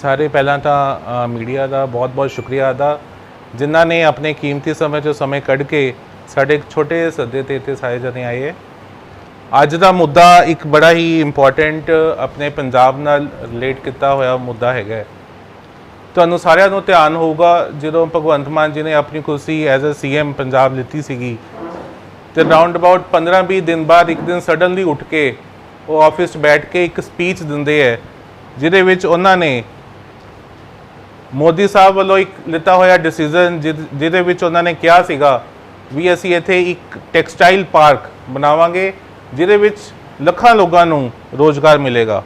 ਸਾਰੇ ਪਹਿਲਾਂ ਤਾਂ ਮੀਡੀਆ ਦਾ ਬਹੁਤ-ਬਹੁਤ ਸ਼ੁਕਰੀਆ ਅਦਾ। ਜਿਨ੍ਹਾਂ ਨੇ ਆਪਣੇ ਕੀਮਤੀ ਸਮੇਂ ਚੋਂ ਸਮੇਂ ਕੱਢ ਕੇ ਸਾਡੇ ਛੋਟੇ ਸੱਦੇ ਤੇ ਇੱਥੇ ਸਾਰੇ ਜਣੇ ਆਏ ਹੈ। ਅੱਜ ਦਾ ਮੁੱਦਾ ਇੱਕ ਬੜਾ ਹੀ ਇੰਪੋਰਟੈਂਟ ਆਪਣੇ ਪੰਜਾਬ ਨਾਲ ਰਿਲੇਟ ਕੀਤਾ ਹੋਇਆ ਮੁੱਦਾ ਹੈਗਾ ਤੁਹਾਨੂੰ ਸਾਰਿਆਂ ਨੂੰ ਧਿਆਨ ਹੋਊਗਾ, ਜਦੋਂ ਭਗਵੰਤ ਮਾਨ ਜੀ ਨੇ ਆਪਣੀ ਕੁਰਸੀ ਐਜ਼ ਅ ਸੀਐਮ ਪੰਜਾਬ ਲਿੱਤੀ ਸੀਗੀ, ਤੇ ਰਾਉਂਡ ਅਬਾਊਟ 15-20 ਦਿਨ ਬਾਅਦ ਇੱਕ ਦਿਨ ਸਡਨਲੀ ਉੱਠ ਕੇ ਉਹ ਆਫਿਸ 'ਚ ਬੈਠ ਕੇ ਇੱਕ ਸਪੀਚ ਦਿੰਦੇ ਹੈ, ਜਿਹਦੇ ਵਿੱਚ ਉਹਨਾਂ ਨੇ ਮੋਦੀ ਸਾਹਿਬ ਵੱਲੋਂ ਇੱਕ ਲਿੱਤਾ ਹੋਇਆ ਡਿਸੀਜਨ ਜਿਹਦੇ ਵਿੱਚ ਉਹਨਾਂ ਨੇ ਕਿਹਾ ਸੀਗਾ ਵੀ ਅਸੀਂ ਇੱਥੇ ਇੱਕ ਟੈਕਸਟਾਈਲ ਪਾਰਕ ਬਣਾਵਾਂਗੇ, ਜਿਹਦੇ ਵਿੱਚ ਲੱਖਾਂ ਲੋਕਾਂ ਨੂੰ ਰੋਜ਼ਗਾਰ ਮਿਲੇਗਾ।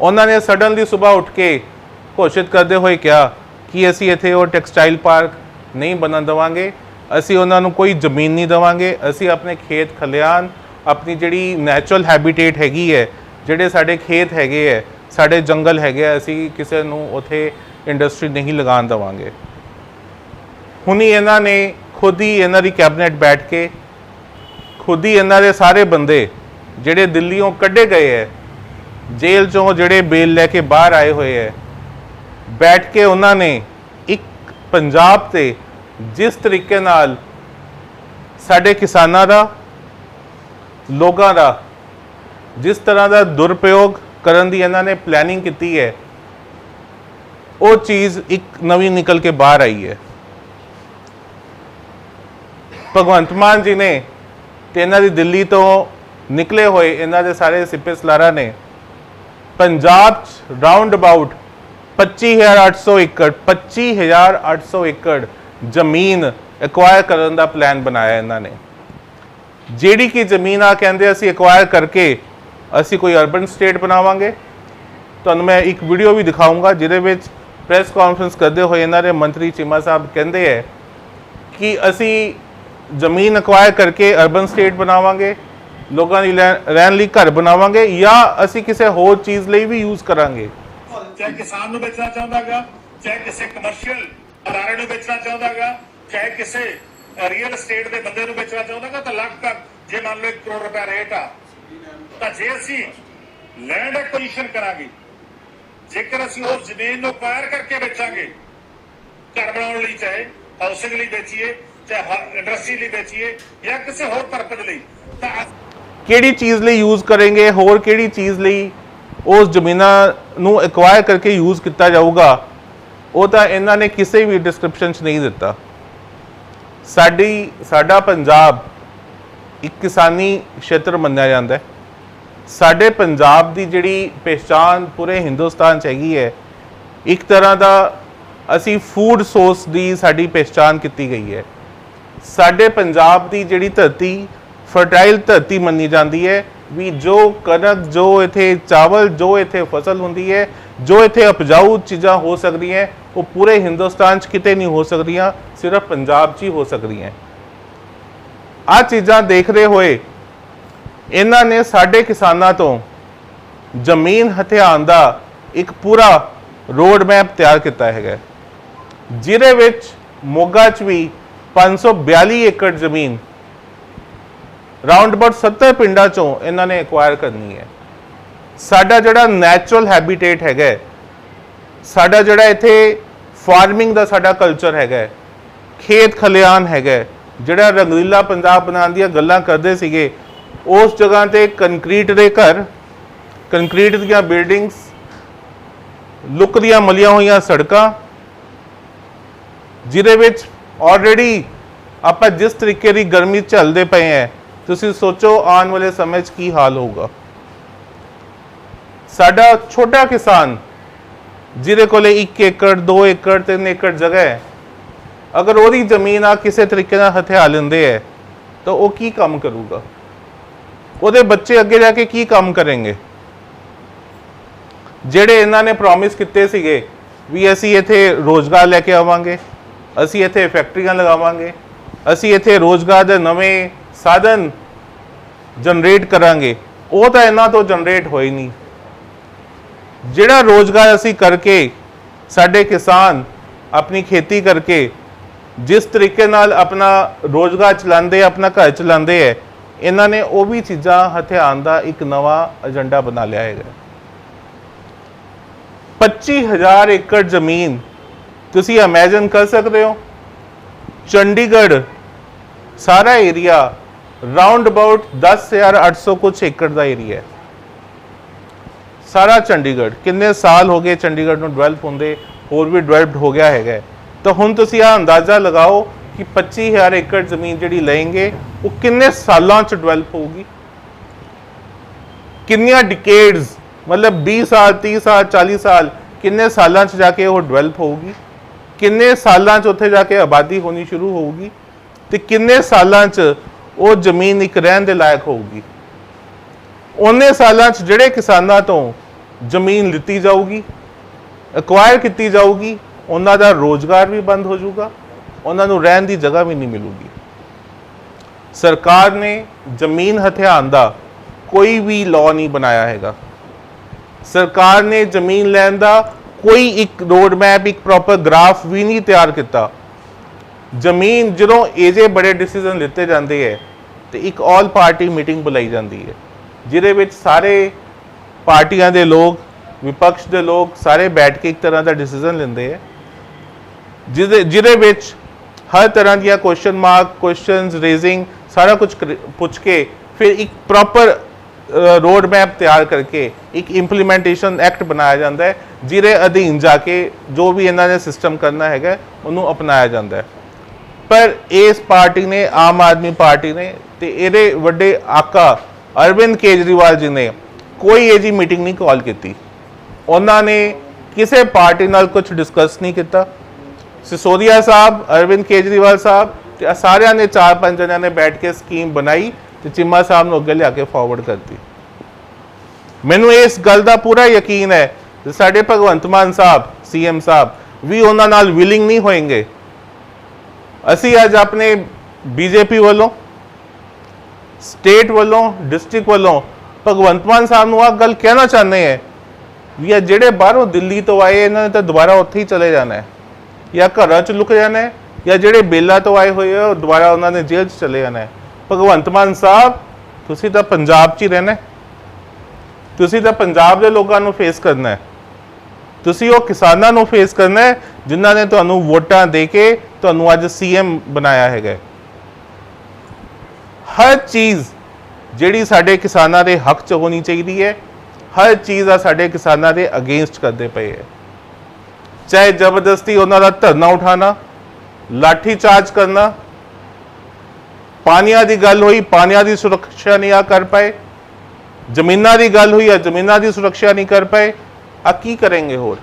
ਉਹਨਾਂ ਨੇ ਸਡਨਲੀ ਸਵੇਰ ਉੱਠ ਕੇ ਘੋਸ਼ਿਤ ਕਰਦੇ ਹੋਏ ਕਿਹਾ ਕਿ ਅਸੀਂ ਇੱਥੇ ਉਹ ਟੈਕਸਟਾਈਲ ਪਾਰਕ ਨਹੀਂ ਬਣਨ ਦੇਵਾਂਗੇ, ਅਸੀਂ ਉਹਨਾਂ ਨੂੰ ਕੋਈ ਜ਼ਮੀਨ ਨਹੀਂ ਦੇਵਾਂਗੇ, ਅਸੀਂ ਆਪਣੇ ਖੇਤ ਖਲਿਆਣ, ਆਪਣੀ ਜਿਹੜੀ ਨੈਚੁਰਲ ਹੈਬਿਟੇਟ ਹੈਗੀ ਹੈ, ਜਿਹੜੇ ਸਾਡੇ ਖੇਤ ਹੈਗੇ ਹੈ, ਸਾਡੇ ਜੰਗਲ ਹੈਗੇ ਆ ਅਸੀਂ ਕਿਸੇ ਨੂੰ ਉਥੇ ਇੰਡਸਟਰੀ ਨਹੀਂ ਲਗਾਉਣ ਦੇਵਾਂਗੇ। ਹੁਣੀ ਇਹਨਾਂ ਨੇ ਖੁਦ ਹੀ ਇਹਨਾਂ ਦੀ ਕੈਬਨਿਟ ਬੈਠ ਕੇ ਖੁਦ ਹੀ ਇਹਨਾਂ ਦੇ ਸਾਰੇ ਬੰਦੇ ਜਿਹੜੇ ਦਿੱਲੀੋਂ ਕੱਢੇ ਗਏ ਹੈ ਜੇਲ੍ਹ ਚੋਂ ਜਿਹੜੇ ਬੇਲ ਲੈ ਕੇ ਬਾਹਰ ਆਏ ਹੋਏ ਹੈ ਬੈਠ ਕੇ ਉਹਨਾਂ ਨੇ ਇੱਕ ਪੰਜਾਬ ਤੇ ਜਿਸ ਤਰੀਕੇ ਨਾਲ ਸਾਡੇ ਕਿਸਾਨਾਂ ਦਾ, ਲੋਕਾਂ ਦਾ, ਜਿਸ ਤਰ੍ਹਾਂ ਦਾ ਦੁਰਪਯੋਗ ਕਰਨ ਦੀ ਇਹਨਾਂ ਨੇ ਪਲੈਨਿੰਗ ਕੀਤੀ ਹੈ ਉਹ ਚੀਜ਼ ਇੱਕ ਨਵੀਂ ਨਿਕਲ ਕੇ ਬਾਹਰ ਆਈ ਹੈ। ਭਗਵੰਤ ਮਾਨ ਜੀ ਨੇ ਤੇ ਇਹਨਾਂ ਦੀ ਦਿੱਲੀ ਤੋਂ ਨਿਕਲੇ ਹੋਏ ਇਹਨਾਂ ਦੇ ਸਾਰੇ ਸਿੱਪੇ ਸਲਾਰਾ ਨੇ ਪੰਜਾਬ ਚ ਰਾਉਂਡ ਅਬਾਊਟ 25800 ਏਕੜ 25800 ਏਕੜ ਜ਼ਮੀਨ ਐਕਵਾਇਰ ਕਰਨ ਦਾ ਪਲਾਨ ਬਣਾਇਆ ਇਹਨਾਂ ਨੇ। ਜਿਹੜੀ ਕਿ ਜ਼ਮੀਨ ਆ ਕਹਿੰਦੇ ਅਸੀਂ ਐਕਵਾਇਰ ਕਰਕੇ ਅਸੀਂ ਕੋਈ ਅਰਬਨ ਸਟੇਟ ਬਣਾਵਾਂਗੇ। ਤੁਹਾਨੂੰ ਮੈਂ ਇੱਕ ਵੀਡੀਓ ਵੀ ਦਿਖਾਊਂਗਾ, ਜਿਹਦੇ ਵਿੱਚ ਪ੍ਰੈਸ ਕਾਨਫਰੰਸ ਕਰਦੇ ਹੋਏ ਇਹਨਾਂ ਦੇ ਮੰਤਰੀ ਚੀਮਾ ਸਾਹਿਬ ਕਹਿੰਦੇ ਹੈ ਕਿ ਅਸੀਂ ਜ਼ਮੀਨ ਅਕਵਾਇਰ ਕਰਕੇ ਅਰਬਨ ਸਟੇਟ ਬਣਾਵਾਂਗੇ, ਲੋਕਾਂ ਦੀ ਲੈ- ਰਹਿਣ ਲਈ ਘਰ ਬਣਾਵਾਂਗੇ ਜਾਂ ਅਸੀਂ ਕਿਸੇ ਹੋਰ ਚੀਜ਼ ਲਈ ਵੀ ਯੂਜ਼ ਕਰਾਂਗੇ। ਚਾਹੇ ਕਿਸਾਨ ਨੂੰ ਵੇਚਣਾ ਚਾਹੁੰਦਾਗਾ ਚਾਹੇ ਕਿਸੇ ਕਮਰਸ਼ੀਅਲ ਅਦਾਰੇ ਨੂੰ ਵੇਚਣਾ ਚਾਹੁੰਦਾਗਾ ਚਾਹੇ ਕਿਸੇ ਰੀਅਲ ਏਸਟੇਟ ਦੇ ਬੰਦੇ ਨੂੰ ਵੇਚਣਾ ਚਾਹੁੰਦਾਗਾ ਤਾਂ ਲਗਭਗ ਜੇ ਮੰਨ ਲਓ 1 ਕਰੋੜ ਰੁਪਏ ਰੇਟ ਆ, ਤਾਂ ਜੇ ਅਸੀਂ ਲੈਂਡ ਐਕੁਜੀਸ਼ਨ ਕਰਾਂਗੇ ਜੇਕਰ ਅਸੀਂ ਉਸ ਜ਼ਮੀਨ ਨੂੰ ਅਕਵਾਇਰ ਕਰਕੇ ਵੇਚਾਂਗੇ, ਘਰ ਬਣਾਉਣ ਲਈ ਚਾਹੇ ਹਾਊਸਿੰਗ ਲਈ ਵੇਚੀਏ, ਚਾਹੇ ਇੰਡਸਟਰੀ ਲਈ ਵੇਚੀਏ, ਜਾਂ ਕਿਸੇ ਹੋਰ ਪਰਪਸ ਲਈ, ਤਾਂ ਕਿਹੜੀ ਚੀਜ਼ ਲਈ ਯੂਜ਼ ਕਰਾਂਗੇ, ਹੋਰ ਕਿਹੜੀ ਚੀਜ਼ ਲਈ ਉਸ ਜ਼ਮੀਨਾਂ ਨੂੰ ਐਕਵਾਇਰ ਕਰਕੇ ਯੂਜ਼ ਕੀਤਾ ਜਾਊਗਾ, ਉਹ ਤਾਂ ਇਹਨਾਂ ਨੇ ਕਿਸੇ ਵੀ ਡਿਸਕ੍ਰਿਪਸ਼ਨ 'ਚ ਨਹੀਂ ਦਿੱਤਾ। ਸਾਡੀ, ਸਾਡਾ ਪੰਜਾਬ ਇੱਕ ਕਿਸਾਨੀ ਖੇਤਰ ਮੰਨਿਆ ਜਾਂਦਾ ਹੈ। ਸਾਡੇ ਪੰਜਾਬ ਦੀ ਜਿਹੜੀ ਪਛਾਣ ਪੂਰੇ ਹਿੰਦੁਸਤਾਨ 'ਚ ਹੈਗੀ ਹੈ, ਇੱਕ ਤਰ੍ਹਾਂ ਦਾ ਅਸੀਂ ਫੂਡ ਸੋਰਸ ਦੀ ਸਾਡੀ ਪਛਾਣ ਕੀਤੀ ਗਈ ਹੈ। ਸਾਡੇ ਪੰਜਾਬ ਦੀ ਜਿਹੜੀ ਧਰਤੀ ਫਰਟਾਈਲ ਧਰਤੀ ਮੰਨੀ ਜਾਂਦੀ ਹੈ ਵੀ ਜੋ ਕਣਕ, ਜੋ ਇੱਥੇ ਚਾਵਲ, ਜੋ ਇੱਥੇ ਫਸਲ ਹੁੰਦੀ ਹੈ, ਜੋ ਇੱਥੇ ਉਪਜਾਊ ਚੀਜ਼ਾਂ ਹੋ ਸਕਦੀਆਂ, ਉਹ ਪੂਰੇ ਹਿੰਦੁਸਤਾਨ 'ਚ ਕਿਤੇ ਨਹੀਂ ਹੋ ਸਕਦੀਆਂ, ਸਿਰਫ ਪੰਜਾਬ 'ਚ ਹੀ ਹੋ ਸਕਦੀਆਂ। ਆ ਚੀਜ਼ਾਂ ਦੇਖਦੇ ਹੋਏ ਇਹਨਾਂ ਨੇ ਸਾਡੇ ਕਿਸਾਨਾਂ ਤੋਂ ਜ਼ਮੀਨ ਹਥਿਆਣ ਦਾ ਇੱਕ ਪੂਰਾ ਰੋਡ ਮੈਪ ਤਿਆਰ ਕੀਤਾ ਹੈਗਾ। ਜਿਹਦੇ ਵਿੱਚ ਮੋਗਾ 'ਚ ਵੀ 542 ਏਕੜ ਜ਼ਮੀਨ ਰਾਉਂਡ ਅਬਾਊਟ 70 ਪਿੰਡਾਂ ਚੋਂ ਇਹਨਾਂ ਨੇ ਐਕਵਾਇਰ ਕਰਨੀ ਹੈ। ਸਾਡਾ ਜਿਹੜਾ ਨੈਚੁਰਲ ਹੈਬਿਟੇਟ ਹੈਗਾ, ਸਾਡਾ ਜਿਹੜਾ ਇੱਥੇ ਫਾਰਮਿੰਗ ਦਾ ਸਾਡਾ ਕਲਚਰ ਹੈਗਾ, ਖੇਤ ਖਲਿਆਣ ਹੈਗਾ, ਜਿਹੜਾ ਰੰਗੀਲਾ ਪੰਜਾਬ ਬਣਾਉਣ ਦੀਆਂ ਗੱਲਾਂ ਕਰਦੇ ਸੀਗੇ ਉਸ ਜਗ੍ਹਾ ਤੇ ਕੰਕਰੀਟ ਦੇ ਘਰ ਕੰਕਰੀਟ ਦੀਆਂ ਬਿਲਡਿੰਗਸ ਲੁੱਕ ਦੀਆਂ ਮਲੀਆਂ ਹੋਈਆਂ ਸੜਕਾਂ, ਜਿਹਦੇ ਵਿੱਚ ਆਲਰੇਡੀ ਆਪਾਂ ਜਿਸ ਤਰੀਕੇ ਦੀ ਗਰਮੀ ਝੱਲਦੇ ਪਏ ਹੈ, ਤੁਸੀਂ ਸੋਚੋ ਆਉਣ ਵਾਲੇ ਸਮੇਂ 'ਚ ਕੀ ਹਾਲ ਹੋਊਗਾ। ਸਾਡਾ ਛੋਟਾ ਕਿਸਾਨ, ਜਿਹਦੇ ਕੋਲੇ 1 ਏਕੜ 2 ਏਕੜ 3 ਏਕੜ ਜਗ੍ਹਾ ਹੈ, ਅਗਰ ਉਹਦੀ ਜ਼ਮੀਨ ਆ ਕਿਸੇ ਤਰੀਕੇ ਨਾਲ ਹਥਿਆ ਲੈਂਦੇ ਹੈ, ਤਾਂ ਉਹ ਕੀ ਕੰਮ ਕਰੂਗਾ? ਉਹਦੇ ਬੱਚੇ ਅੱਗੇ ਜਾ ਕੇ ਕੀ ਕੰਮ ਕਰਨਗੇ? ਜਿਹੜੇ ਇਹਨਾਂ ਨੇ ਪ੍ਰੋਮਿਸ ਕੀਤੇ ਸੀਗੇ ਵੀ ਅਸੀਂ ਇੱਥੇ ਰੋਜ਼ਗਾਰ ਲੈ ਕੇ ਆਵਾਂਗੇ, ਅਸੀਂ ਇੱਥੇ ਫੈਕਟਰੀਆਂ ਲਗਾਵਾਂਗੇ, ਅਸੀਂ ਇੱਥੇ ਰੋਜ਼ਗਾਰ ਦੇ ਨਵੇਂ ਸਾਧਨ ਜਨਰੇਟ ਕਰਾਂਗੇ, ਉਹ ਤਾਂ ਇਹਨਾਂ ਤੋਂ ਜਨਰੇਟ ਹੋਈ ਨਹੀਂ। ਜਿਹੜਾ ਰੋਜ਼ਗਾਰ ਅਸੀਂ ਕਰਕੇ ਸਾਡੇ ਕਿਸਾਨ ਆਪਣੀ ਖੇਤੀ ਕਰਕੇ ਜਿਸ ਤਰੀਕੇ ਨਾਲ ਆਪਣਾ ਰੋਜ਼ਗਾਰ ਚਲਾਉਂਦੇ ਆਪਣਾ ਘਰ ਚਲਾਉਂਦੇ ਹੈ ਇਹਨਾਂ ਨੇ ਉਹ ਵੀ ਚੀਜ਼ਾਂ ਹਥਿਆਣ ਦਾ ਇੱਕ ਨਵਾਂ ਏਜੰਡਾ ਬਣਾ ਲਿਆ ਹੈਗਾ। 25000 ਏਕੜ ਜ਼ਮੀਨ ਤੁਸੀਂ ਇਮੇਜਿਨ ਕਰ ਸਕਦੇ ਹੋ। ਚੰਡੀਗੜ੍ਹ ਸਾਰਾ ਏਰੀਆ ਰਾਉਂਡ ਅਬਾਊਟ 10800 ਕੁਛ ਏਕੜ ਦਾ ਏਰੀਆ ਹੈ। ਸਾਰਾ ਚੰਡੀਗੜ੍ਹ, ਕਿੰਨੇ ਸਾਲ ਹੋ ਗਏ ਚੰਡੀਗੜ੍ਹ ਨੂੰ ਡਿਵੈਲਪ ਹੁੰਦੇ, ਹੋਰ ਵੀ ਡਿਵੈਲਪਡ ਹੋ ਗਿਆ ਹੈਗਾ। ਤਾਂ ਹੁਣ ਤੁਸੀਂ ਆ ਅੰਦਾਜ਼ਾ ਲਗਾਓ ਕਿ 25000 ਏਕੜ ਜ਼ਮੀਨ ਜਿਹੜੀ ਲਏਂਗੇ, ਉਹ ਕਿੰਨੇ ਸਾਲਾਂ ਚ ਡਿਵੈਲਪ ਹੋਊਗੀ? ਕਿੰਨੀਆਂ ਡਿਕੇਡਸ ਮਤਲਬ 20 ਸਾਲ 30 ਸਾਲ 40 ਸਾਲ, ਕਿੰਨੇ ਸਾਲਾਂ ਚ ਜਾ ਕੇ ਉਹ ਡਿਵੈਲਪ ਹੋਊਗੀ? ਕਿੰਨੇ ਸਾਲਾਂ ਚ ਉੱਥੇ ਜਾ ਕੇ ਆਬਾਦੀ ਹੋਣੀ ਸ਼ੁਰੂ ਹੋਊਗੀ? ਤੇ ਕਿੰਨੇ ਸਾਲਾਂ ਚ ਉਹ ਜ਼ਮੀਨ ਇੱਕ ਰਹਿਣ ਦੇ ਲਾਇਕ ਹੋਊਗੀ? ਉਹਨੇ ਸਾਲਾਂ ਚ ਜਿਹੜੇ ਕਿਸਾਨਾਂ ਤੋਂ ਜ਼ਮੀਨ ਲਿੱਤੀ ਜਾਊਗੀ ਐਕਵਾਇਰ ਕੀਤੀ ਜਾਊਗੀ, ਉਹਨਾਂ ਦਾ ਰੋਜ਼ਗਾਰ ਵੀ ਬੰਦ ਹੋ ਜਾਊਗਾ। ਉਹਨਾਂ ਨੂੰ ਰਹਿਣ ਦੀ ਜਗ੍ਹਾ ਵੀ ਨਹੀਂ ਮਿਲੂਗੀ। ਸਰਕਾਰ ਨੇ ਜ਼ਮੀਨ ਹਥਿਆਉਣ ਦਾ ਕੋਈ ਵੀ ਲਾਅ ਨਹੀਂ ਬਣਾਇਆ ਹੈਗਾ। ਸਰਕਾਰ ਨੇ ਜ਼ਮੀਨ ਲੈਣ ਦਾ ਕੋਈ ਇੱਕ ਰੋਡ ਮੈਪ ਇੱਕ ਪ੍ਰੋਪਰ ਗ੍ਰਾਫ ਵੀ ਨਹੀਂ ਤਿਆਰ ਕੀਤਾ। ਜ਼ਮੀਨ ਜਦੋਂ ਏਜੇ ਬੜੇ ਡਿਸੀਜਨ ਲਿੱਤੇ ਜਾਂਦੇ ਹੈ ਤੇ ਇੱਕ ਆਲ ਪਾਰਟੀ ਮੀਟਿੰਗ ਬੁਲਾਈ ਜਾਂਦੀ ਹੈ, ਜਿਹਦੇ ਵਿੱਚ ਸਾਰੇ ਪਾਰਟੀਆਂ ਦੇ ਲੋਕ, ਵਿਪਕਸ਼ ਦੇ ਲੋਕ ਸਾਰੇ ਬੈਠ ਕੇ ਇੱਕ ਤਰ੍ਹਾਂ ਦਾ ਡਿਸੀਜਨ ਲੈਂਦੇ ਹੈ। ਜਿਹਦੇ ਜਿਹਦੇ ਵਿੱਚ ਹਰ ਤਰ੍ਹਾਂ ਦੀਆਂ ਕੁਐਸਚਨ ਮਾਰਕ ਕੁਐਸਚਨਸ ਰੇਜ਼ਿੰਗ ਸਾਰਾ ਕੁਝ ਪੁੱਛ ਕੇ ਫਿਰ ਇੱਕ ਪ੍ਰੋਪਰ ਰੋਡ ਮੈਪ ਤਿਆਰ ਕਰਕੇ ਇੱਕ ਇੰਪਲੀਮੈਂਟੇਸ਼ਨ ਐਕਟ ਬਣਾਇਆ ਜਾਂਦਾ ਹੈ, ਜਿਹਦੇ ਅਧੀਨ ਜਾ ਕੇ ਜੋ ਵੀ ਇਹਨਾਂ ਨੇ ਸਿਸਟਮ ਕਰਨਾ ਹੈਗਾ, ਉਹਨੂੰ ਅਪਣਾਇਆ ਜਾਂਦਾ ਹੈ। ਪਰ ਇਸ ਪਾਰਟੀ ਨੇ, ਆਮ ਆਦਮੀ ਪਾਰਟੀ ਨੇ ਤੇ ਇਹਦੇ ਵੱਡੇ ਆਕਾ ਅਰਵਿੰਦ ਕੇਜਰੀਵਾਲ ਜੀ ਨੇ ਕੋਈ ਇਹ ਜੀ ਮੀਟਿੰਗ ਨਹੀਂ ਕਾਲ ਕੀਤੀ। ਉਹਨਾਂ ਨੇ ਕਿਸੇ ਪਾਰਟੀ ਨਾਲ ਕੁਝ ਡਿਸਕਸ ਨਹੀਂ ਕੀਤਾ। ਸਿਸੋਦੀਆ ਸਾਹਿਬ ਅਰਵਿੰਦ ਕੇਜਰੀਵਾਲ ਸਾਹਿਬ ਤੇ ਸਾਰਿਆਂ ਨੇ ਚਾਰ ਪੰਜ ਜਣਿਆਂ ਨੇ ਬੈਠ ਕੇ ਸਕੀਮ ਬਣਾਈ ਤੇ ਚਿੰਮਾ ਸਾਹਿਬ ਨੂੰ ਅੱਗੇ ਲਿਆ ਕੇ ਫਾਰਵਰਡ ਕਰਤੀ ਮੈਨੂੰ ਇਸ ਗੱਲ ਦਾ ਪੂਰਾ ਯਕੀਨ ਹੈ ਸਾਡੇ ਭਗਵੰਤ ਮਾਨ ਸਾਹਿਬ ਸੀਐਮ ਸਾਹਿਬ ਵੀ ਉਹਨਾਂ ਨਾਲ ਵਿਲਿੰਗ ਨਹੀਂ ਹੋਣਗੇ ਅਸੀਂ ਅੱਜ ਆਪਣੇ ਬੀਜੇਪੀ ਵੱਲੋਂ ਸਟੇਟ ਵੱਲੋਂ ਡਿਸਟ੍ਰਿਕਟ ਵੱਲੋਂ ਭਗਵੰਤ ਮਾਨ ਸਾਹਿਬ ਨੂੰ ਆ ਗੱਲ ਕਹਿਣਾ ਚਾਹੁੰਦੇ ਹੈ ਵੀ ਆ ਜਿਹੜੇ ਬਾਹਰੋਂ ਦਿੱਲੀ ਤੋਂ ਆਏ ਇਹਨਾਂ ਨੇ ਤਾਂ ਦੁਬਾਰਾ ਉੱਥੇ ਹੀ ਚਲੇ ਜਾਣਾ ਹੈ ਜਾਂ ਘਰਾਂ 'ਚ ਲੁਕ ਜਾਣਾ ਹੈ ਜਾਂ ਜਿਹੜੇ ਬੇਲਾ ਤੋਂ ਆਏ ਹੋਏ ਆ, ਉਹ ਦੁਬਾਰਾ ਉਹਨਾਂ ਨੇ ਜੇਲ੍ਹ 'ਚ ਚਲੇ ਜਾਣਾ। ਹੈ ਭਗਵੰਤ ਮਾਨ ਸਾਹਿਬ, ਤੁਸੀਂ ਤਾਂ ਪੰਜਾਬ 'ਚ ਹੀ ਰਹਿਣਾ ਤੁਸੀਂ ਤਾਂ ਪੰਜਾਬ ਦੇ ਲੋਕਾਂ ਨੂੰ ਫੇਸ ਕਰਨਾ ਹੈ। ਤੁਸੀਂ ਉਹ ਕਿਸਾਨਾਂ ਨੂੰ ਫੇਸ ਕਰਨਾ ਹੈ, ਜਿਨ੍ਹਾਂ ਨੇ ਤੁਹਾਨੂੰ ਵੋਟਾਂ ਦੇ ਕੇ ਤੁਹਾਨੂੰ ਅੱਜ ਸੀਐਮ ਬਣਾਇਆ ਹੈਗਾ ਹਰ ਚੀਜ਼ ਜਿਹੜੀ ਸਾਡੇ ਕਿਸਾਨਾਂ ਦੇ ਹੱਕ 'ਚ ਹੋਣੀ ਚਾਹੀਦੀ ਹੈ, ਹਰ ਚੀਜ਼ ਆ ਸਾਡੇ ਕਿਸਾਨਾਂ ਦੇ ਅਗੇਂਸਟ ਕਰਦੇ ਪਏ ਹੈ। ਚਾਹੇ ਜ਼ਬਰਦਸਤੀ ਉਹਨਾਂ ਦਾ ਧਰਨਾ ਉਠਾਣਾ ਲਾਠੀ ਚਾਰਜ ਕਰਨਾ, ਪਾਣੀਆਂ ਦੀ ਗੱਲ ਹੋਈ, ਪਾਣੀਆਂ ਦੀ ਸੁਰੱਖਿਆ ਨਹੀਂ ਆ ਕਰ ਪਾਏ, ਜ਼ਮੀਨਾਂ ਦੀ ਗੱਲ ਹੋਈ, ਆ ਜ਼ਮੀਨਾਂ ਦੀ ਸੁਰੱਖਿਆ ਨਹੀਂ ਕਰ ਪਾਏ, ਆ ਕੀ ਕਰਾਂਗੇ ਹੋਰ?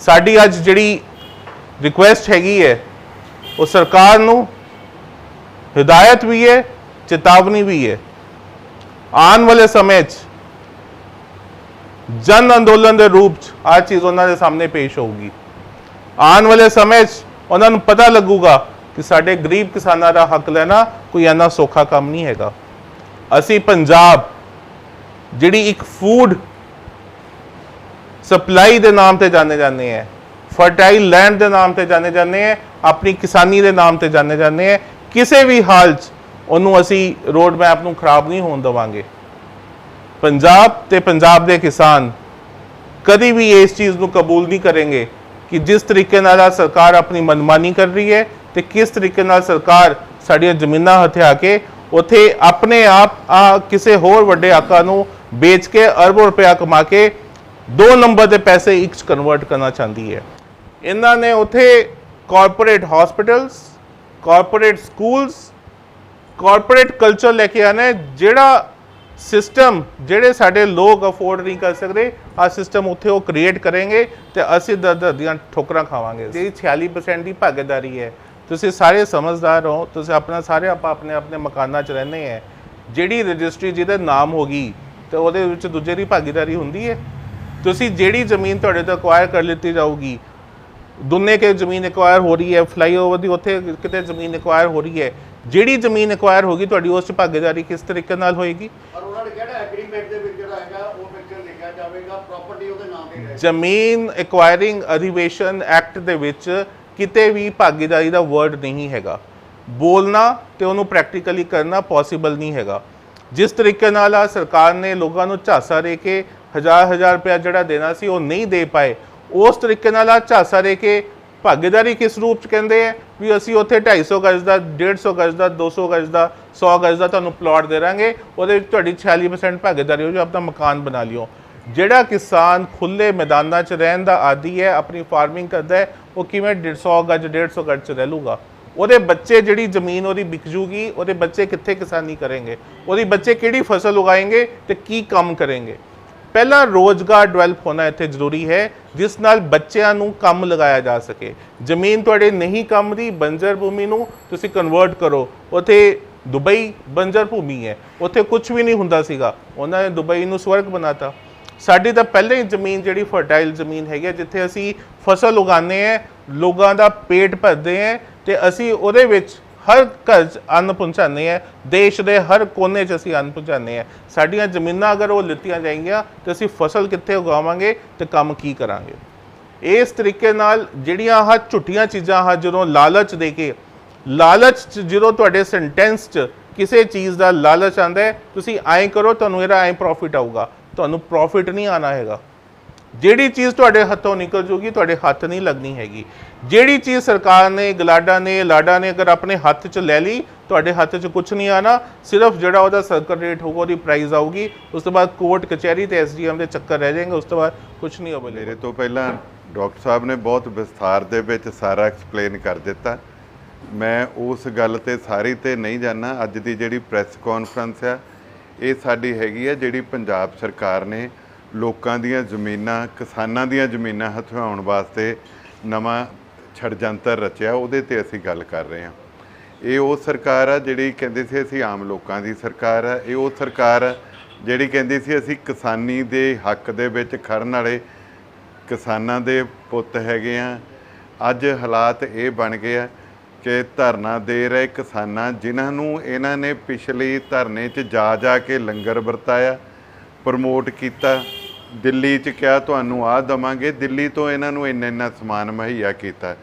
ਸਾਡੀ ਅੱਜ ਜਿਹੜੀ ਰਿਕੁਐਸਟ ਹੈਗੀ ਹੈ, ਉਹ ਸਰਕਾਰ ਨੂੰ ਹਿਦਾਇਤ ਵੀ ਹੈ, ਚੇਤਾਵਨੀ ਵੀ ਹੈ। ਆਉਣ ਵਾਲੇ ਸਮੇਂ 'ਚ ਜਨ ਅੰਦੋਲਨ ਦੇ ਰੂਪ 'ਚ ਆ ਚੀਜ਼ ਉਹਨਾਂ ਦੇ ਸਾਹਮਣੇ ਪੇਸ਼ ਹੋਊਗੀ। ਆਉਣ ਵਾਲੇ ਸਮੇਂ 'ਚ ਉਹਨਾਂ ਨੂੰ ਪਤਾ ਲੱਗੂਗਾ ਕਿ ਸਾਡੇ ਗਰੀਬ ਕਿਸਾਨਾਂ ਦਾ ਹੱਕ ਲੈਣਾ ਕੋਈ ਇੰਨਾ ਸੌਖਾ ਕੰਮ ਨਹੀਂ ਹੈਗਾ। ਅਸੀਂ ਪੰਜਾਬ, ਜਿਹੜੀ ਇੱਕ ਫੂਡ ਸਪਲਾਈ ਦੇ ਨਾਮ ਤੇ ਜਾਣੇ ਜਾਂਦੇ ਹੈ ਫਰਟਾਈਲ ਲੈਂਡ ਦੇ ਨਾਮ ਤੇ ਜਾਣੇ ਜਾਂਦੇ ਹੈ ਆਪਣੀ ਕਿਸਾਨੀ ਦੇ ਨਾਮ ਤੇ ਜਾਣੇ ਜਾਂਦੇ ਹੈ ਕਿਸੇ ਵੀ ਹਾਲ 'ਚ ਉਹਨੂੰ ਅਸੀਂ ਰੋਡ ਮੈਪ ਨੂੰ ਖਰਾਬ ਨਹੀਂ ਹੋਣ ਦੇਵਾਂਗੇ। ਪੰਜਾਬ ਤੇ ਪੰਜਾਬ ਦੇ ਕਿਸਾਨ ਕਦੀ ਵੀ ਇਸ ਚੀਜ਼ ਨੂੰ ਕਬੂਲ ਨਹੀਂ ਕरेंगे ਕਿ ਜਿਸ ਤਰੀਕੇ ਨਾਲ ਆਹ ਸਰਕਾਰ ਆਪਣੀ ਮਨਮਾਨੀ ਕਰ ਰਹੀ ਹੈ ਤੇ ਕਿਸ ਤਰੀਕੇ ਨਾਲ ਸਰਕਾਰ ਸਾਡੀਆਂ ਜ਼ਮੀਨਾਂ ਹਥਿਆ ਕੇ ਉਥੇ ਆਪਣੇ ਆਪ ਆ ਕਿਸੇ ਹੋਰ ਵੱਡੇ ਆਕਾ ਨੂੰ ਵੇਚ ਕੇ ਅਰਬੋਂ ਰੁਪਇਆ ਕਮਾ ਕੇ ਦੋ ਨੰਬਰ ਦੇ ਪੈਸੇ ਇੱਕ 'ਚ ਕਨਵਰਟ ਕਰਨਾ ਚਾਹੁੰਦੀ ਹੈ। ਇਹਨਾਂ ਨੇ ਉਥੇ corporate hospitals corporate schools corporate culture ਲੈ ਕੇ ਆਣਾ ਜਿਹੜਾ ਸਿਸਟਮ ਜਿਹੜੇ ਸਾਡੇ ਲੋਕ ਅਫੋਰਡ ਨਹੀਂ ਕਰ ਸਕਦੇ ਆ ਸਿਸਟਮ ਉੱਥੇ ਉਹ ਕ੍ਰੀਏਟ ਕਰਾਂਗੇ ਤੇ ਅਸੀਂ ਦਰ ਦਰ ਦੀਆਂ ਠੋਕਰਾਂ ਖਾਵਾਂਗੇ। ਜਿਹੜੀ 46% ਦੀ ਭਾਗੀਦਾਰੀ ਹੈ, ਤੁਸੀਂ ਸਾਰੇ ਸਮਝਦਾਰ ਹੋ, ਤੁਸੀਂ ਆਪਣਾ ਸਾਰੇ ਆਪਾਂ ਆਪਣੇ ਆਪਣੇ ਮਕਾਨਾਂ 'ਚ ਰਹਿੰਦੇ ਹੈ। ਜਿਹੜੀ ਰਜਿਸਟਰੀ ਜਿਹਦੇ ਨਾਮ ਹੋਗੀ ਤੇ ਉਹਦੇ ਵਿੱਚ ਦੂਜੇ ਦੀ ਭਾਗੀਦਾਰੀ ਹੁੰਦੀ ਹੈ। ਤੁਸੀਂ ਜਿਹੜੀ ਜ਼ਮੀਨ ਤੁਹਾਡੇ ਤੋਂ ਅਕਵਾਇਰ ਕਰ ਲਿੱਤੀ ਜਾਊਗੀ, ਦੁਨੇ ਕੇ ਜ਼ਮੀਨ ਐਕਵਾਇਰ ਹੋ ਰਹੀ ਹੈ ਫਲਾਈਓਵਰ ਦੀ ਉੱਥੇ ਕਿਤੇ ਜ਼ਮੀਨ ਐਕਵਾਇਰ ਹੋ ਰਹੀ ਹੈ। ਜਿਹੜੀ ਜ਼ਮੀਨ ਐਕਵਾਇਰ ਹੋਗੀ ਤੁਹਾਡੀ ਉਸ 'ਚ ਭਾਗੀਦਾਰੀ ਕਿਸ ਤਰੀਕੇ ਨਾਲ ਹੋਏਗੀ? ਔਰ ਦੇ ਵਿੱਚ ਜਿਹੜਾ ਹੈਗਾ, ਉਹ ਵਿੱਚ ਲਿਖਿਆ ਜਾਵੇਗਾ ਪ੍ਰਾਪਰਟੀ ਉਹਦੇ ਨਾਮ ਤੇ ਰਹੇ ਜ਼ਮੀਨ ਐਕਵਾਇਰਿੰਗ ਅਧਿਵੇਸ਼ਨ ਐਕਟ ਦੇ ਵਿੱਚ ਕਿਤੇ ਵੀ ਭਾਗੀਦਾਰੀ ਦਾ ਵਰਡ ਨਹੀਂ ਹੈਗਾ। ਬੋਲਣਾ ਤੇ ਉਹਨੂੰ ਪ੍ਰੈਕਟੀਕਲੀ ਕਰਨਾ ਪੋਸੀਬਲ ਨਹੀਂ ਹੈਗਾ। ਜਿਸ ਤਰੀਕੇ ਨਾਲ ਆ ਸਰਕਾਰ ਨੇ ਲੋਕਾਂ ਨੂੰ ਝਾਸਾ ਦੇ ਕੇ ਹਜ਼ਾਰ ਹਜ਼ਾਰ ਰੁਪਇਆ ਜਿਹੜਾ ਦੇਣਾ ਸੀ, ਉਹ ਨਹੀਂ ਦੇ ਪਾਏ, ਉਸ ਤਰੀਕੇ ਨਾਲ ਆ ਝਾਸਾ ਦੇ ਕੇ ਭਾਗੀਦਾਰੀ ਕਿਸ ਰੂਪ ਚ ਕਹਿੰਦੇ ਆ? ਵੀ ਅਸੀਂ ਉੱਥੇ 250 ਗਜ ਦਾ 150 ਗਜ ਦਾ 200 ਗਜ ਦਾ 100 ਗਜ ਦਾ ਤੁਹਾਨੂੰ ਪਲਾਟ ਦੇ ਦਾਂਗੇ। ਉਹਦੇ ਵਿੱਚ ਤੁਹਾਡੀ 46% ਭਾਗੀਦਾਰੀ ਹੋ ਜੋ ਆਪਣਾ ਮਕਾਨ ਬਣਾ ਲਿਓ। ਜਿਹੜਾ ਕਿਸਾਨ ਖੁੱਲੇ ਮੈਦਾਨਾਂ 'ਚ ਰਹਿਣ ਦਾ ਆਦੀ ਹੈ, ਆਪਣੀ ਫਾਰਮਿੰਗ ਕਰਦਾ ਹੈ, ਉਹ ਕਿਵੇਂ 150 ਗਜ 150 ਗਜ 'ਚ ਰਹਿ ਲੂਗਾ? ਉਹਦੇ ਬੱਚੇ ਜਿਹੜੀ ਜ਼ਮੀਨ ਉਹਦੀ ਵਿਕ ਜੂਗੀ, ਉਹਦੇ ਬੱਚੇ ਕਿੱਥੇ ਕਿਸਾਨੀ ਕਰਨਗੇ? ਉਹਦੀ ਬੱਚੇ ਕਿਹੜੀ ਫਸਲ ਉਗਾਏਂਗੇ ਤੇ ਕੀ ਕੰਮ ਕਰਨਗੇ? ਪਹਿਲਾ ਰੋਜ਼ਗਾਰ ਡਿਵੈਲਪ ਹੋਣਾ ਇੱਥੇ ਜ਼ਰੂਰੀ ਹੈ ਜਿਸ ਨਾਲ ਬੱਚਿਆਂ ਨੂੰ ਕੰਮ ਲਗਾਇਆ ਜਾ ਸਕੇ। ਜ਼ਮੀਨ ਤੁਹਾਡੇ ਨਹੀਂ ਕੰਮ ਦੀ ਬੰਜਰ ਭੂਮੀ ਨੂੰ ਤੁਸੀਂ ਕਨਵਰਟ ਕਰੋ। ਉਥੇ ਦੁਬਈ ਬੰਜਰ ਭੂਮੀ ਹੈ। ਉਥੇ ਕੁਝ ਵੀ ਨਹੀਂ ਹੁੰਦਾ ਸੀਗਾ। ਉਹਨਾਂ ਨੇ ਦੁਬਈ ਨੂੰ ਸਵਰਗ ਬਣਾਤਾ। ਸਾਡੀ ਤਾਂ ਪਹਿਲਾਂ ਹੀ ਜ਼ਮੀਨ ਜਿਹੜੀ ਫਰਟਾਈਲ ਜ਼ਮੀਨ ਹੈਗੀ ਹੈ, ਜਿੱਥੇ ਅਸੀਂ ਫਸਲ ਉਗਾਉਂਦੇ ਆ ਲੋਕਾਂ ਦਾ ਪੇਟ ਭਰਦੇ ਆ ਤੇ ਅਸੀਂ ਉਹਦੇ ਵਿੱਚ ਹਰ ਘਰ 'ਚ ਅੰਨ ਪਹੁੰਚਾਉਂਦੇ ਆ, ਦੇਸ਼ ਦੇ ਹਰ ਕੋਨੇ 'ਚ ਅਸੀਂ ਅੰਨ ਪਹੁੰਚਾਉਂਦੇ ਆ। ਸਾਡੀਆਂ ਜ਼ਮੀਨਾਂ ਅਗਰ ਉਹ ਲਿੱਤੀਆਂ ਜਾਏਗੀਆਂ, ਤੇ ਅਸੀਂ ਫਸਲ ਕਿੱਥੇ ਉਗਾਵਾਂਗੇ ਤੇ ਕੰਮ ਕੀ ਕਰਾਂਗੇ। ਇਸ ਤਰੀਕੇ ਨਾਲ ਜਿਹੜੀਆਂ ਆਹ ਝੁੱਟੀਆਂ ਚੀਜ਼ਾਂ ਆ ਜਦੋਂ ਲਾਲਚ ਦੇ ਕੇ, ਲਾਲਚ 'ਚ ਜਦੋਂ ਤੁਹਾਡੇ ਸੈਂਟੈਂਸ 'ਚ ਕਿਸੇ ਚੀਜ਼ ਦਾ ਲਾਲਚ ਆਂਦਾ ਤੁਸੀਂ ਐਂ ਕਰੋ, ਤੁਹਾਨੂੰ ਇਹਦਾ ਐਂ ਪ੍ਰੋਫਿਟ ਆਊਗਾ। ਤੁਹਾਨੂੰ ਪ੍ਰੋਫਿਟ ਨਹੀਂ ਆਣਾ ਹੈਗਾ। ਜਿਹੜੀ ਚੀਜ਼ ਤੁਹਾਡੇ ਹੱਥੋਂ ਨਿਕਲ ਜੂਗੀ, ਤੁਹਾਡੇ ਹੱਥ ਨਹੀਂ ਲੱਗਣੀ ਹੈਗੀ। ਜਿਹੜੀ ਚੀਜ਼ ਸਰਕਾਰ ਨੇ, ਗਲਾਡਾ ਨੇ, ਲਾਡਾ ਨੇ ਅਗਰ ਆਪਣੇ ਹੱਥ 'ਚ ਲੈ ਲਈ, ਤੁਹਾਡੇ ਹੱਥ 'ਚ ਕੁਝ ਨਹੀਂ ਆਣਾ, ਸਿਰਫ ਜਿਹੜਾ ਉਹਦਾ ਸਰਕਲ ਰੇਟ ਹੋਊਗਾ, ਉਹਦੀ ਪ੍ਰਾਈਸ ਆਊਗੀ, ਉਸ ਤੋਂ ਬਾਅਦ ਕੋਰਟ ਕਚਹਿਰੀ ਤੇ ਐਸਡੀਐਮ ਦੇ ਚੱਕਰ ਰਹਿ ਜਾਣਗੇ ਉਸ ਤੋਂ ਬਾਅਦ ਕੁਝ ਨਹੀਂ ਹੋਵੇਗਾ। ਮੇਰੇ ਤੋਂ ਪਹਿਲਾਂ ਡਾਕਟਰ ਸਾਹਿਬ ਨੇ ਬਹੁਤ ਵਿਸਥਾਰ ਦੇ ਵਿੱਚ ਸਾਰਾ ਐਕਸਪਲੇਨ ਕਰ ਦਿੱਤਾ। ਮੈਂ ਉਸ ਗੱਲ ਤੇ ਸਾਰੀ ਤੇ ਨਹੀਂ ਜਾਣਾ ਅੱਜ ਦੀ ਜਿਹੜੀ ਪ੍ਰੈਸ ਕਾਨਫਰੰਸ ਆ, ਇਹ ਸਾਡੀ ਹੈਗੀ ਆ, ਜਿਹੜੀ ਪੰਜਾਬ ਸਰਕਾਰ ਨੇ ਲੋਕਾਂ ਦੀਆਂ ਜ਼ਮੀਨਾਂ, ਕਿਸਾਨਾਂ ਦੀਆਂ ਜ਼ਮੀਨਾਂ ਹਥਿਆਉਣ ਵਾਸਤੇ ਨਵਾਂ ਛੜਜੰਤਰ ਰਚਿਆ, ਉਹਦੇ ਤੇ ਅਸੀਂ ਗੱਲ ਕਰ ਰਹੇ ਹਾਂ। ਇਹ ਉਹ ਸਰਕਾਰ ਆ ਜਿਹੜੀ ਕਹਿੰਦੇ ਸੀ ਅਸੀਂ ਆਮ ਲੋਕਾਂ ਦੀ ਸਰਕਾਰ ਆ। ਇਹ ਉਹ ਸਰਕਾਰ ਆ ਜਿਹੜੀ ਕਹਿੰਦੀ ਸੀ ਅਸੀਂ ਕਿਸਾਨੀ ਦੇ ਹੱਕ ਦੇ ਵਿੱਚ ਖੜਨ ਵਾਲੇ ਕਿਸਾਨਾਂ ਦੇ ਪੁੱਤ ਹੈਗੇ ਆ। ਅੱਜ ਹਾਲਾਤ ਇਹ ਬਣ ਗਏ ਆ ਕਿ ਧਰਨਾ ਦੇ ਰਹੇ ਕਿਸਾਨਾਂ, ਜਿਨ੍ਹਾਂ ਨੂੰ ਇਹਨਾਂ ਨੇ ਪਿਛਲੇ ਧਰਨੇ 'ਚ ਜਾ ਜਾ ਕੇ ਲੰਗਰ ਵਰਤਾਇਆ, ਪ੍ਰਮੋਟ ਕੀਤਾ ਦਿੱਲੀ 'ਚ ਕਿਹਾ ਤੁਹਾਨੂੰ ਆਹ ਦਵਾਂਗੇ, ਦਿੱਲੀ ਤੋਂ ਇਹਨਾਂ ਨੂੰ ਇੰਨਾ ਇੰਨਾ ਸਮਾਨ ਮੁਹੱਈਆ ਕੀਤਾ।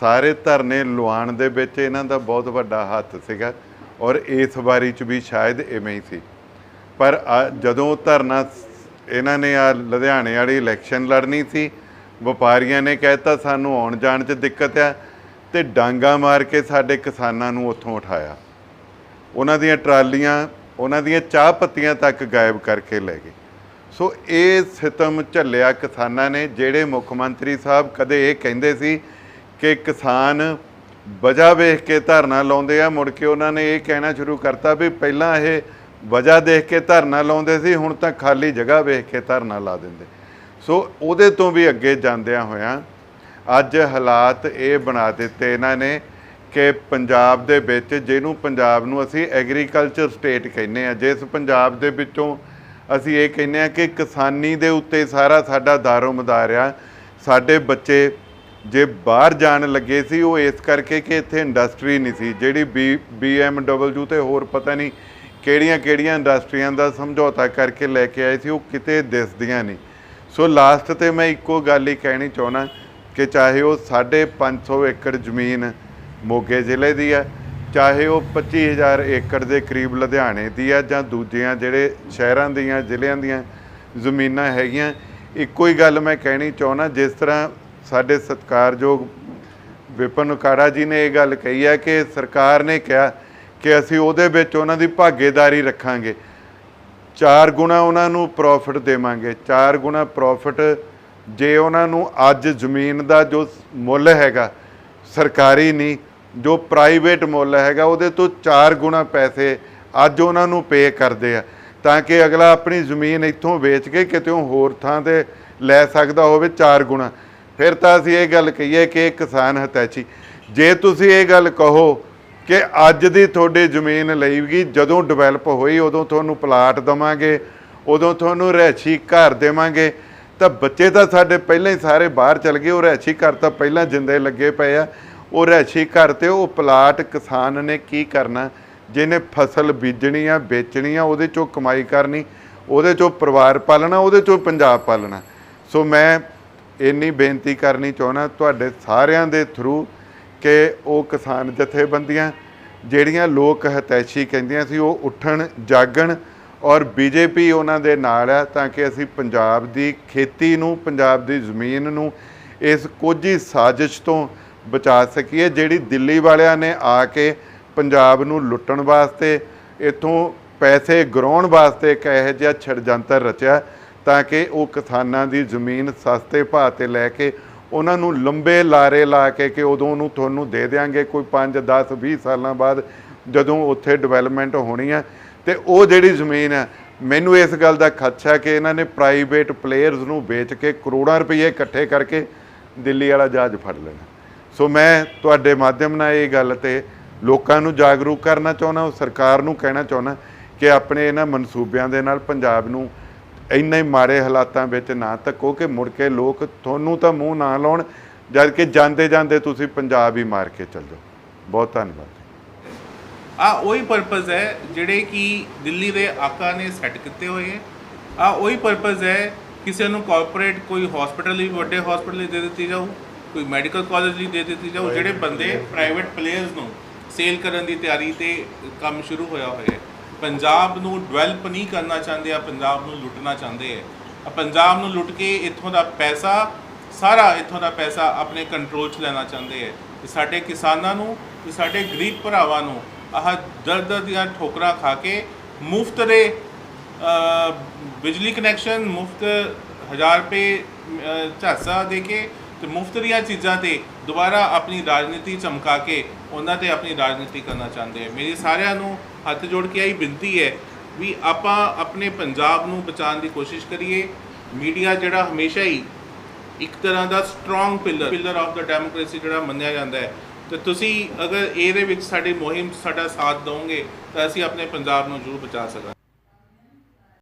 ਸਾਰੇ ਧਰਨੇ ਲੁਆਣ ਦੇ ਵਿੱਚ ਇਹਨਾਂ ਦਾ ਬਹੁਤ ਵੱਡਾ ਹੱਥ ਸੀਗਾ ਔਰ ਇਸ ਵਾਰੀ 'ਚ ਵੀ ਸ਼ਾਇਦ ਇਵੇਂ ਹੀ ਸੀ। ਪਰ ਆ- ਜਦੋਂ ਧਰਨਾ ਇਹਨਾਂ ਨੇ ਆ ਲੁਧਿਆਣੇ ਵਾਲੀ ਇਲੈਕਸ਼ਨ ਲੜਨੀ ਸੀ, ਵਪਾਰੀਆਂ ਨੇ ਕਹਿਤਾ ਸਾਨੂੰ ਆਉਣ ਜਾਣ 'ਚ ਦਿੱਕਤ ਆ ਤੇ ਡਾਂਗਾ ਮਾਰ ਕੇ ਸਾਡੇ ਕਿਸਾਨਾਂ ਨੂੰ ਉੱਥੋਂ ਉਠਾਇਆ। ਉਹਨਾਂ ਦੀਆਂ ਟਰਾਲੀਆਂ, ਉਹਨਾਂ ਦੀਆਂ ਚਾਹ ਪੱਤੀਆਂ ਤੱਕ ਗਾਇਬ ਕਰਕੇ ਲੈ ਗਏ। ਸੋ ਇਹ ਸਿਤਮ ਝੱਲਿਆ ਕਿਸਾਨਾਂ ਨੇ, ਜਿਹੜੇ ਮੁੱਖ ਮੰਤਰੀ ਸਾਹਿਬ ਕਦੇ ਇਹ ਕਹਿੰਦੇ ਸੀ ਕਿ ਕਿਸਾਨ ਵਜ੍ਹਾ ਵੇਖ ਕੇ ਧਰਨਾ ਲਾਉਂਦੇ ਆ, ਮੁੜ ਕੇ ਉਹਨਾਂ ਨੇ ਇਹ ਕਹਿਣਾ ਸ਼ੁਰੂ ਕਰਤਾ ਵੀ ਪਹਿਲਾਂ ਇਹ ਵਜ੍ਹਾ ਦੇਖ ਕੇ ਧਰਨਾ ਲਾਉਂਦੇ ਸੀ, ਹੁਣ ਤਾਂ ਖਾਲੀ ਜਗ੍ਹਾ ਵੇਖ ਕੇ ਧਰਨਾ ਲਾ ਦਿੰਦੇ। ਸੋ ਉਹਦੇ ਤੋਂ ਵੀ ਅੱਗੇ ਜਾਂਦਿਆਂ ਹੋਇਆਂ ਅੱਜ ਹਾਲਾਤ ਇਹ ਬਣਾ ਦਿੱਤੇ ਇਹਨਾਂ ਨੇ ਕਿ ਪੰਜਾਬ ਦੇ ਵਿੱਚ ਜਿਹਨੂੰ ਪੰਜਾਬ ਨੂੰ ਅਸੀਂ ਐਗਰੀਕਲਚਰ ਸਟੇਟ ਕਹਿੰਦੇ ਆ, ਜਿਸ ਪੰਜਾਬ ਦੇ ਵਿੱਚੋਂ ਅਸੀਂ ਇਹ ਕਹਿੰਦੇ ਆ ਕਿ ਕਿਸਾਨੀ ਦੇ ਉੱਤੇ ਸਾਰਾ ਸਾਡਾ ਦਾਰੋ ਮਦਾਰ ਆ ਸਾਡੇ ਬੱਚੇ ਜੇ ਬਾਹਰ ਜਾਣ ਲੱਗੇ ਸੀ, ਉਹ ਇਸ ਕਰਕੇ ਕਿ ਇੱਥੇ ਇੰਡਸਟਰੀ ਨਹੀਂ ਸੀ। ਜਿਹੜੀ ਬੀ BMW ਤੇ ਹੋਰ ਪਤਾ ਨਹੀਂ ਕਿਹੜੀਆਂ ਕਿਹੜੀਆਂ ਇੰਡਸਟਰੀਆਂ ਦਾ ਸਮਝੌਤਾ ਕਰਕੇ ਲੈ ਕੇ ਆਏ ਸੀ, ਉਹ ਕਿਤੇ ਦਿਸਦੀਆਂ ਨਹੀਂ। ਸੋ ਲਾਸਟ ਤੇ ਮੈਂ ਇੱਕੋ ਗੱਲ ਹੀ ਕਹਿਣੀ ਚਾਹਣਾ ਕਿ ਚਾਹੇ ਉਹ 550 ਏਕੜ ਜ਼ਮੀਨ ਮੋਗੇ ਜ਼ਿਲ੍ਹੇ ਦੀ ਹੈ ਚਾਹੇ ਉਹ 25000 ਏਕੜ ਦੇ ਕਰੀਬ ਲੁਧਿਆਣੇ ਦੀ ਆ ਜਾਂ ਦੂਜਿਆਂ ਜਿਹੜੇ ਸ਼ਹਿਰਾਂ ਦੀਆਂ, ਜ਼ਿਲ੍ਹਿਆਂ ਦੀਆਂ ਜ਼ਮੀਨਾਂ ਹੈਗੀਆਂ, ਇੱਕੋ ਹੀ ਗੱਲ ਮੈਂ ਕਹਿਣੀ ਚਾਹਣਾ ਜਿਸ ਤਰ੍ਹਾਂ ਸਾਡੇ ਸਤਿਕਾਰਯੋਗ ਵਿਪਨ ਉਕਾੜਾ ਜੀ ਨੇ ਇਹ ਗੱਲ ਕਹੀ ਹੈ ਕਿ ਸਰਕਾਰ ਨੇ ਕਿਹਾ ਕਿ ਅਸੀਂ ਉਹਦੇ ਵਿੱਚ ਉਹਨਾਂ ਦੀ ਭਾਗੀਦਾਰੀ ਰੱਖਾਂਗੇ। ਚਾਰ ਗੁਣਾ ਉਹਨਾਂ ਨੂੰ ਪ੍ਰੋਫਿਟ ਦੇਵਾਂਗੇ। ਚਾਰ ਗੁਣਾ ਪ੍ਰੋਫਿਟ ਜੇ ਉਹਨਾਂ ਨੂੰ ਅੱਜ ਜ਼ਮੀਨ ਦਾ ਜੋ ਮੁੱਲ ਹੈਗਾ, ਸਰਕਾਰੀ ਨਹੀਂ ਜੋ ਪ੍ਰਾਈਵੇਟ ਮੁੱਲ ਹੈਗਾ, ਉਹਦੇ ਤੋਂ ਚਾਰ ਗੁਣਾ ਪੈਸੇ ਅੱਜ ਉਹਨਾਂ ਨੂੰ ਪੇ ਕਰਦੇ ਆ। ਤਾਂ ਕਿ ਅਗਲਾ ਆਪਣੀ ਜ਼ਮੀਨ ਇੱਥੋਂ ਵੇਚ ਕੇ ਕਿਤੇ ਹੋਰ ਥਾਂ ਤੇ ਲੈ ਸਕਦਾ ਹੋਵੇ ਚਾਰ ਗੁਣਾ। ਫਿਰ ਤਾਂ ਅਸੀਂ ਇਹ ਗੱਲ ਕਹੀਏ ਕਿ ਕਿਸਾਨ ਹਤੈਚੀ ਜੇ ਤੁਸੀਂ ਇਹ ਗੱਲ ਕਹੋ ਕਿ ਅੱਜ ਦੀ ਤੁਹਾਡੀ ਜ਼ਮੀਨ ਲਈਗੀ, ਜਦੋਂ ਡਿਵੈਲਪ ਹੋਈ, ਉਦੋਂ ਤੁਹਾਨੂੰ ਪਲਾਟ ਦਵਾਂਗੇ, ਉਦੋਂ ਤੁਹਾਨੂੰ ਰਹਿਸ਼ੀ ਘਰ ਦੇਵਾਂਗੇ, ਤਾਂ ਬੱਚੇ ਤਾਂ ਸਾਡੇ ਪਹਿਲਾਂ ਹੀ ਸਾਰੇ ਬਾਹਰ ਚਲ ਗਏ, ਉਹ ਰਹਿਸ਼ੀ ਘਰ ਤਾਂ ਪਹਿਲਾਂ ਜਿੰਦੇ ਲੱਗੇ ਪਏ ਆ। ਉਹ ਰਹਿਸ਼ੀ ਘਰ ਤੇ ਉਹ ਪਲਾਟ ਕਿਸਾਨ ਨੇ ਕੀ ਕਰਨਾ? ਜਿਹਨੇ ਫਸਲ ਬੀਜਣੀ ਆ, ਵੇਚਣੀ ਆ, ਉਹਦੇ ਚੋਂ ਕਮਾਈ ਕਰਨੀ, ਉਹਦੇ ਚੋਂ ਪਰਿਵਾਰ ਪਾਲਣਾ, ਉਹਦੇ ਚੋਂ ਪੰਜਾਬ ਪਾਲਣਾ। ਸੋ ਮੈਂ ਇੰਨੀ ਬੇਨਤੀ ਕਰਨੀ ਚਾਹੁੰਦਾ ਤੁਹਾਡੇ ਸਾਰਿਆਂ ਦੇ ਥਰੂ ਕਿ ਉਹ ਕਿਸਾਨ ਜਥੇਬੰਦੀਆਂ, ਜਿਹੜੀਆਂ ਲੋਕ ਹਤੈਸ਼ੀ ਕਹਿੰਦੀਆਂ ਸੀ, ਉਹ ਉੱਠਣ, ਜਾਗਣ ਔਰ ਬੀਜੇਪੀ ਉਹਨਾਂ ਦੇ ਨਾਲ ਹੈ ਤਾਂ ਕਿ ਅਸੀਂ ਪੰਜਾਬ ਦੀ ਖੇਤੀ ਨੂੰ, ਪੰਜਾਬ ਦੀ ਜ਼ਮੀਨ ਨੂੰ, ਇਸ ਕੋਝੀ ਸਾਜ਼ਿਸ਼ ਤੋਂ ਬਚਾ ਸਕੀਏ, ਜਿਹੜੀ ਦਿੱਲੀ ਵਾਲਿਆਂ ਨੇ ਆ ਕੇ ਪੰਜਾਬ ਨੂੰ ਲੁੱਟਣ ਵਾਸਤੇ, ਇਥੋਂ ਪੈਸੇ ਗਰਾਉਣ ਵਾਸਤੇ ਇੱਕ ਇਹੋ ਜਿਹਾ ਛੜਜੰਤਰ ਰਚਿਆ, ਤਾਂ ਕਿ ਉਹ ਕਿਸਾਨਾਂ ਦੀ ਜ਼ਮੀਨ ਸਸਤੇ ਭਾਅ ਤੇ ਲੈ ਕੇ ਉਹਨਾਂ ਨੂੰ ਲੰਬੇ ਲਾਰੇ ਲਾ ਕੇ ਕਿ ਉਦੋਂ ਉਹਨੂੰ ਤੁਹਾਨੂੰ ਦੇ ਦੇਾਂਗੇ ਕੋਈ 5 10 20 ਸਾਲਾਂ ਬਾਅਦ ਜਦੋਂ ਉੱਥੇ ਡਿਵੈਲਪਮੈਂਟ ਹੋਣੀ ਹੈ ਤੇ ਉਹ ਜਿਹੜੀ ਜ਼ਮੀਨ ਹੈ ਮੈਨੂੰ ਇਸ ਗੱਲ ਦਾ ਖਦਸ਼ਾ ਕਿ ਇਹਨਾਂ ਨੇ ਪ੍ਰਾਈਵੇਟ ਪਲੇਅਰਸ ਨੂੰ ਵੇਚ ਕੇ ਕਰੋੜਾਂ ਰੁਪਏ ਇਕੱਠੇ ਕਰਕੇ ਦਿੱਲੀ ਵਾਲਾ ਜਹਾਜ਼ ਫੜ ਲੈਣਾ। ਸੋ ਮੈਂ ਤੁਹਾਡੇ ਮਾਧਿਅਮ ਨਾਲ ਇਹ ਗੱਲ ਤੇ ਲੋਕਾਂ ਨੂੰ ਜਾਗਰੂਕ ਕਰਨਾ ਚਾਹੁੰਦਾ ਸਰਕਾਰ ਨੂੰ ਕਹਿਣਾ ਚਾਹੁੰਦਾ ਕਿ ਆਪਣੇ ਇਹਨਾਂ ਮਨਸੂਬਿਆਂ ਦੇ ਨਾਲ ਪੰਜਾਬ ਨੂੰ ਇੰਨੇ ਹੀ ਮਾੜੇ ਹਾਲਾਤਾਂ ਵਿੱਚ ਨਾ ਧੱਕੋ ਕਿ ਮੁੜ ਕੇ ਲੋਕ ਤੁਹਾਨੂੰ ਤਾਂ ਮੂੰਹ ਨਾ ਲਾਉਣ, ਜਦ ਕਿ ਜਾਂਦੇ ਜਾਂਦੇ ਤੁਸੀਂ ਪੰਜਾਬ ਹੀ ਮਾਰ ਕੇ ਚੱਲ ਜਾਓ। ਬਹੁਤ ਧੰਨਵਾਦ। ਆ ਉਹੀ ਪਰਪਸ ਹੈ ਜਿਹੜੇ ਕਿ ਦਿੱਲੀ ਦੇ ਆਕਾ ਨੇ ਸੈੱਟ ਕੀਤੇ ਹੋਏ ਹੈ। ਆ ਉਹੀ ਪਰਪਸ ਹੈ ਕਿਸੇ ਨੂੰ ਕਾਰਪੋਰੇਟ ਕੋਈ ਹਸਪੀਟਲ ਲਈ ਵੱਡੇ ਹਸਪੀਟਲ ਲਈ ਦੇ ਦਿੱਤੀ ਜਾਊ। ਕੋਈ ਮੈਡੀਕਲ ਕਾਲਜ ਲਈ ਦੇ ਦਿੱਤੀ ਜਾਊ ਜਿਹੜੇ ਬੰਦੇ ਪ੍ਰਾਈਵੇਟ ਪਲੇਅਰਸ ਨੂੰ ਸੇਲ ਕਰਨ ਦੀ ਤਿਆਰੀ ਤੇ ਕੰਮ ਸ਼ੁਰੂ ਹੋਇਆ ਹੋਇਆ ਹੈ। ਪੰਜਾਬ ਨੂੰ ਡਿਵੈਲਪ ਨਹੀਂ ਕਰਨਾ ਚਾਹੁੰਦੇ ਆ ਪੰਜਾਬ ਨੂੰ ਲੁੱਟਣਾ ਚਾਹੁੰਦੇ ਹੈ। ਆ ਪੰਜਾਬ ਨੂੰ ਲੁੱਟ ਕੇ ਇੱਥੋਂ ਦਾ ਪੈਸਾ ਸਾਰਾ ਇੱਥੋਂ ਦਾ ਪੈਸਾ ਆਪਣੇ ਕੰਟਰੋਲ 'ਚ ਲੈਣਾ ਚਾਹੁੰਦੇ ਹੈ। ਤੇ ਸਾਡੇ ਕਿਸਾਨਾਂ ਨੂੰ ਤੇ ਸਾਡੇ ਗਰੀਬ ਭਰਾਵਾਂ ਨੂੰ ਆਹ ਦਰਦ ਦੀਆਂ ਠੋਕਰਾਂ ਖਾ ਕੇ ਮੁਫਤ ਦੇ ਬਿਜਲੀ ਕਨੈਕਸ਼ਨ ਮੁਫਤ 1000 ਰੁਪਏ ਅ, ਝਾਂਸਾ ਦੇ ਕੇ ਤੇ ਮੁਫਤ ਦੀਆਂ ਚੀਜ਼ਾਂ ਤੇ ਦੁਬਾਰਾ ਆਪਣੀ ਰਾਜਨੀਤੀ ਚਮਕਾ ਕੇ ਉਹਨਾਂ ਤੇ ਆਪਣੀ ਰਾਜਨੀਤੀ ਕਰਨਾ ਚਾਹੁੰਦੇ ਹੈ ਮੇਰੀ ਸਾਰਿਆਂ ਨੂੰ ਹੱਥ ਜੋੜ ਕੇ ਆਹੀ ਬੇਨਤੀ ਹੈ ਵੀ ਆਪਾਂ ਆਪਣੇ ਪੰਜਾਬ ਨੂੰ ਬਚਾਉਣ ਦੀ ਕੋਸ਼ਿਸ਼ ਕਰੀਏ। ਮੀਡੀਆ ਜਿਹੜਾ ਹਮੇਸ਼ਾ ਹੀ ਇੱਕ ਤਰ੍ਹਾਂ ਦਾ strong pillar pillar of the democracy ਜਿਹੜਾ ਮੰਨਿਆ ਜਾਂਦਾ ਹੈ। ਤੇ ਤੁਸੀਂ ਅਗਰ ਇਹਦੇ ਵਿੱਚ ਸਾਡੀ ਮੁਹਿੰਮ 'ਚ ਸਾਡਾ ਸਾਥ ਦਿਓਗੇ ਤਾਂ ਅਸੀਂ ਆਪਣੇ ਪੰਜਾਬ ਨੂੰ ਜ਼ਰੂਰ ਬਚਾ ਸਕਾਂਗੇ।